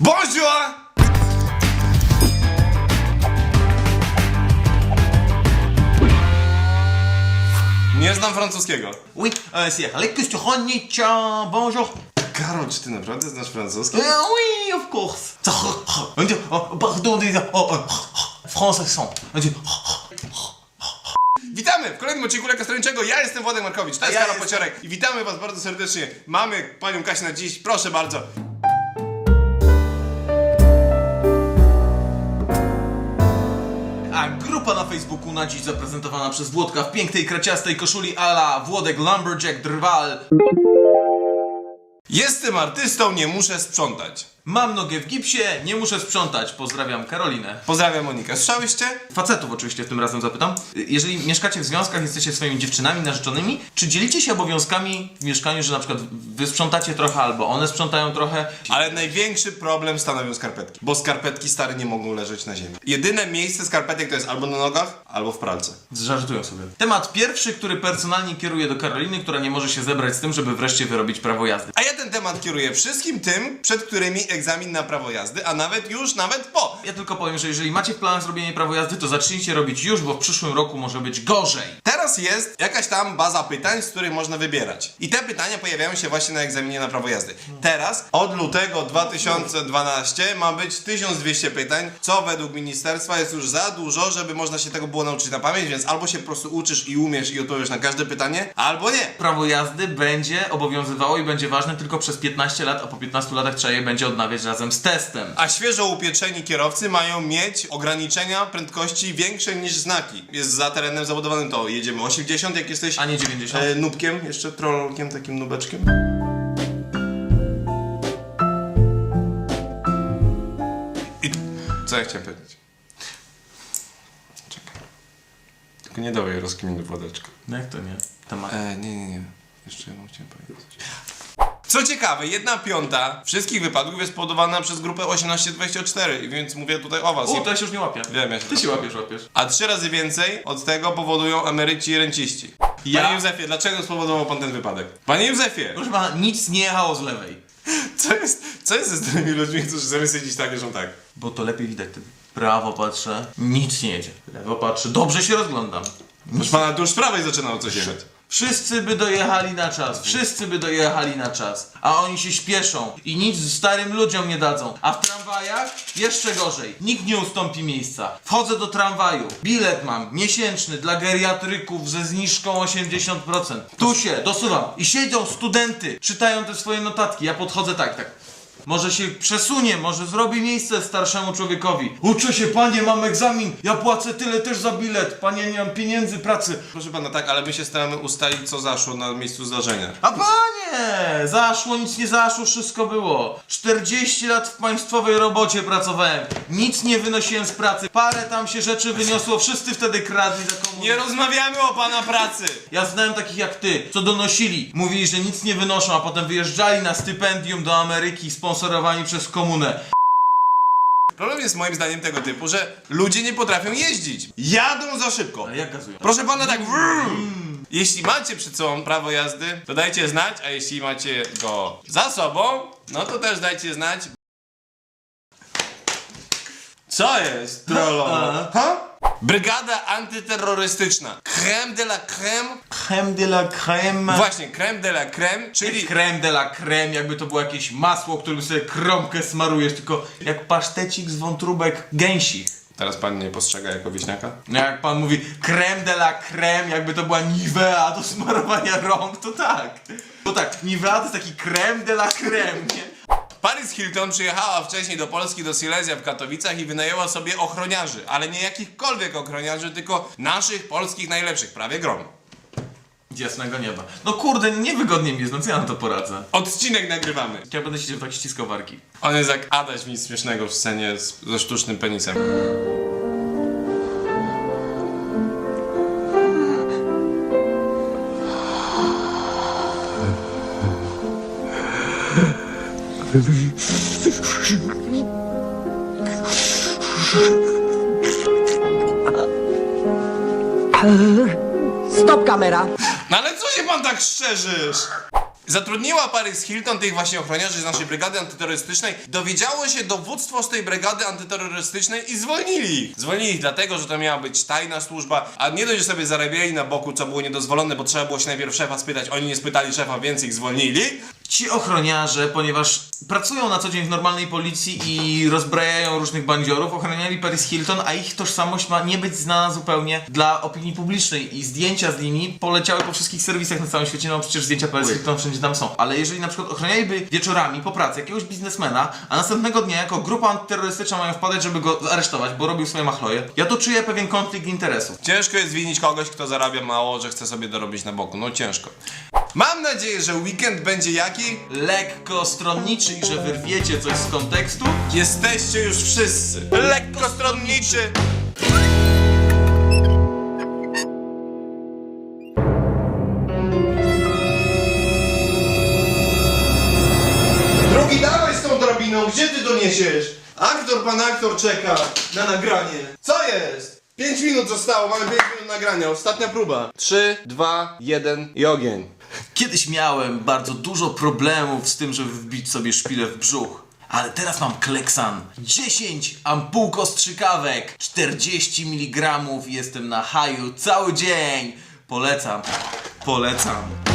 Bonjour! Nie znam francuskiego. Oui, euh, c'est Konnichiwa, bonjour. Karol, czy ty naprawdę znasz francuski? Euh, oui, of course. On dit, oh, pardon, on dit, oh, oh, France accent. On dit, Witamy w kolejnym odcinku Leka Stronniczego. Ja jestem Władek Markowicz, to jest ja Karol jestem- Pociorek. I witamy was bardzo serdecznie. Mamy panią Kasię na dziś, proszę bardzo. Grupa na Facebooku na dziś zaprezentowana przez Włodka w pięknej, kraciastej koszuli ala Włodek Lumberjack Drwal. Jestem artystą, nie muszę sprzątać. Mam nogę w gipsie, nie muszę sprzątać. Pozdrawiam Karolinę. Pozdrawiam Monikę. Słyszałyście? Facetów oczywiście tym razem zapytam. Jeżeli mieszkacie w związkach, jesteście swoimi dziewczynami narzeczonymi, czy dzielicie się obowiązkami w mieszkaniu, że na przykład wy sprzątacie trochę albo one sprzątają trochę? Ale największy problem stanowią skarpetki, bo skarpetki stare nie mogą leżeć na ziemi. Jedyne miejsce skarpetek to jest albo na nogach, albo w pralce. Żartują sobie. Temat pierwszy, który personalnie kieruję do Karoliny, która nie może się zebrać z tym, żeby wreszcie wyrobić prawo jazdy. A ja ten temat kieruję wszystkim tym, przed którymi egzamin na prawo jazdy, a nawet już, nawet po. Ja tylko powiem, że jeżeli macie w planach zrobienie prawo jazdy, to zacznijcie robić już, bo w przyszłym roku może być gorzej. Teraz jest jakaś tam baza pytań, z których można wybierać. I te pytania pojawiają się właśnie na egzaminie na prawo jazdy. Teraz, od lutego 2012 ma być 1200 pytań, co według ministerstwa jest już za dużo, żeby można się tego było nauczyć na pamięć, więc albo się po prostu uczysz i umiesz i odpowiesz na każde pytanie, albo nie. Prawo jazdy będzie obowiązywało i będzie ważne tylko przez 15 lat, a po 15 latach trzeba je będzie odnawiać razem z testem. A świeżo upieczeni kierowcy mają mieć ograniczenia prędkości większe niż znaki. Jest za terenem zabudowanym to jedziemy 80, jak jesteś A nie 90. e, nubkiem, jeszcze trollkiem, takim nubeczkiem. I co ja chciałem powiedzieć? Czekaj. Tylko nie dawaj rozkminy wodeczka. No jak to nie? Temat. E, nie, nie, nie. Jeszcze jedną chciałem powiedzieć. Co ciekawe, jedna piąta wszystkich wypadków jest spowodowana przez grupę 18-24, więc mówię tutaj o was. U, to ja się już nie łapię. Wiem, ja się Ty się łapiesz, łapiesz. A trzy razy więcej od tego powodują emeryci i renciści. Ja- Panie Józefie, dlaczego spowodował pan ten wypadek? Panie Józefie, Proszę pana, nic nie jechało z lewej. co jest, co jest ze tymi ludźmi, którzy zamiast siedzieć tak, że tak? Bo to lepiej widać wtedy. Prawo patrzę, nic nie jedzie. Lewo patrzę, dobrze się rozglądam. Proszę pana, tu już z prawej zaczynało coś jechać. Wszyscy by dojechali na czas, wszyscy by dojechali na czas, a oni się śpieszą i nic starym ludziom nie dadzą. A w tramwajach jeszcze gorzej, nikt nie ustąpi miejsca. Wchodzę do tramwaju, bilet mam miesięczny dla geriatryków ze zniżką 80%. Tu się dosuwam i siedzą studenty, czytają te swoje notatki, ja podchodzę tak, tak. Może się przesunie, może zrobi miejsce starszemu człowiekowi. Uczę się, panie, mam egzamin, ja płacę tyle też za bilet, panie, nie mam pieniędzy, pracy. Proszę pana, tak, ale my się staramy ustalić, co zaszło na miejscu zdarzenia. A panie! Zaszło, nic nie zaszło, wszystko było. 40 lat w państwowej robocie pracowałem. Nic nie wynosiłem z pracy. Parę tam się rzeczy wyniosło, wszyscy wtedy kradli za komuny. Nie rozmawiamy o pana pracy! Ja znałem takich jak ty, co donosili. Mówili, że nic nie wynoszą, a potem wyjeżdżali na stypendium do Ameryki sponsorowani przez komunę. Problem jest moim zdaniem tego typu, że ludzie nie potrafią jeździć. Jadą za szybko. Ale jak gazują? Proszę pana, tak. Jeśli macie przed sobą prawo jazdy, to dajcie znać, a jeśli macie go za sobą, no to też dajcie znać. Co jest, trollo? Ha? Brygada antyterrorystyczna. Creme de la creme. Crème de la crème. Właśnie, creme de la creme, czyli crème de la crème, jakby to było jakieś masło, którym sobie kromkę smarujesz, tylko jak pasztecik z wątróbek gęsich. Teraz pan nie postrzega jako wieśniaka? No jak pan mówi creme de la creme, jakby to była Nivea do smarowania rąk, to tak. Bo tak, Nivea to jest taki creme de la creme, nie? Paris Hilton przyjechała wcześniej do Polski, do Silesia w Katowicach i wynajęła sobie ochroniarzy, ale nie jakichkolwiek ochroniarzy, tylko naszych polskich najlepszych, prawie grom. Jasnego nieba. No kurde, niewygodnie mi jest, no co ja na to poradzę? Odcinek nagrywamy. Ja będę siedział tak ściskał warki. On jest jak Adaś nic śmiesznego w scenie z, ze sztucznym penisem. Stop kamera! No ale co się pan tak szczerzysz? Zatrudniła Paris Hilton tych właśnie ochroniarzy z naszej brygady antyterrorystycznej. Dowiedziało się dowództwo z tej brygady antyterrorystycznej i zwolnili ich. Zwolnili ich dlatego, że to miała być tajna służba, a nie dość, że sobie zarabiali na boku, co było niedozwolone, bo trzeba było się najpierw szefa spytać. Oni nie spytali szefa, więc ich zwolnili. Ci ochroniarze, ponieważ pracują na co dzień w normalnej policji i rozbrajają różnych bandziorów, ochroniali Paris Hilton, a ich tożsamość ma nie być znana zupełnie dla opinii publicznej i zdjęcia z nimi poleciały po wszystkich serwisach na całym świecie, no przecież zdjęcia Paris Hilton wszędzie tam są. Ale jeżeli na przykład ochronialiby wieczorami po pracy jakiegoś biznesmena, a następnego dnia jako grupa antyterrorystyczna mają wpadać, żeby go aresztować, bo robił swoje machloje, ja to czuję pewien konflikt interesów. Ciężko jest winić kogoś, kto zarabia mało, że chce sobie dorobić na boku. No ciężko. Mam nadzieję, że weekend będzie jaki? Lekko stronniczy i że wyrwiecie coś z kontekstu, Jesteście już wszyscy. Lekko stronniczy. Drugi, dawaj z tą drabiną, gdzie ty to niesiesz? Aktor, pan aktor czeka na nagranie. Co jest? 5 minut zostało, mamy 5 minut nagrania, ostatnia próba. 3, 2, 1 i ogień. Kiedyś miałem bardzo dużo problemów z tym, żeby wbić sobie szpilę w brzuch. Ale teraz mam Kleksan. 10 ampuł kostrzykawek. 40 mg. Jestem na haju cały dzień. Polecam. Polecam.